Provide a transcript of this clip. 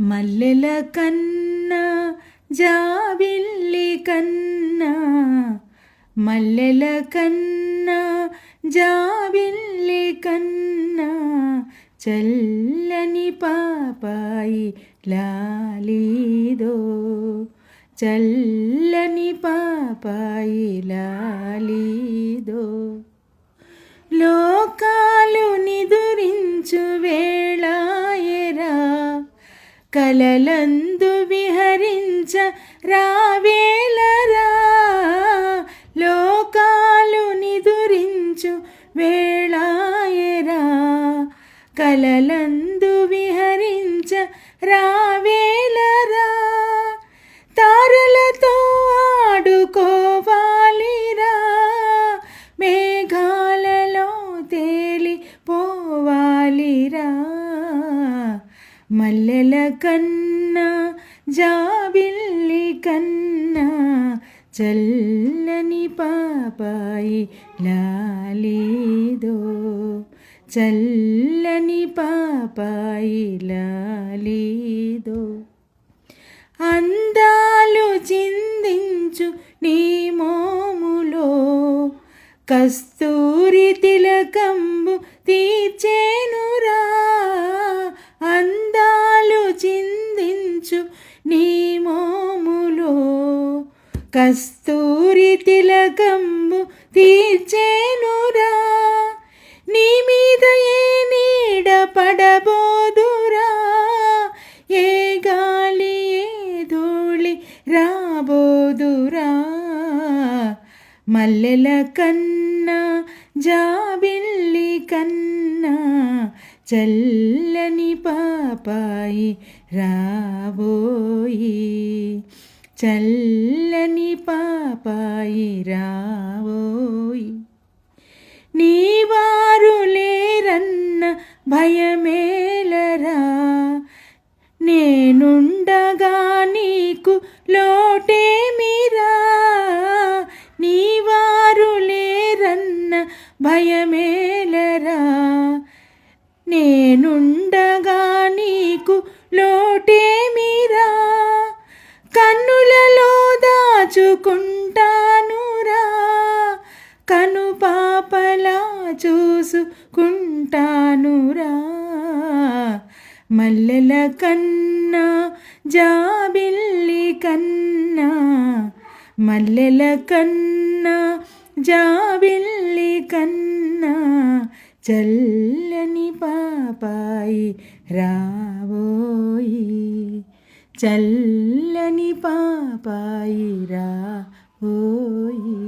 మల్లెల కన్నా జాబిల్లి కన్నా. మల్లెల కన్నా జాబిల్లి కన్నా. చల్లని పాపాయి లాలీదో చల్లని పాపాయి లాలీదో. కలలందు విహరించ రావేలరా. లోకాలు నిదురించు వేళాయరా. కలలందు విహరించ మల్లెల కన్నా జాబిల్లి కన్నా చల్లని పాపాయి లాలీదో. చల్లని పాపాయి లాలీదో. అందాలు చిందించు నీ మోములో కస్తూరి తిలకంబు తీర్చేనురా. కస్తూరి తిలకమ్ము తీర్చేనురా. నీ మీద ఏ నీడ పడబోదురా. ఏ గాలి ఏ ధూళి రాబోదురా. మల్లెల కన్నా జాబిల్లి కన్నా చల్లని పాపాయి రాబోయి. చల్లని పాపాయి రావోయి. నీ వారు లేరన్న భయమేలరా? నేనుండగా నీకు లోటేమిరా నీ వారు లేరన్న భయమేలరా? నేనుండ చూసుకుంటానురా. మల్లెల కన్నా జాబిల్లి కన్నా మల్లెల కన్నా జాబిల్లి కన్నా చల్లని పాపాయి రాబోయి చల్లని పాపాయి రాబోయి.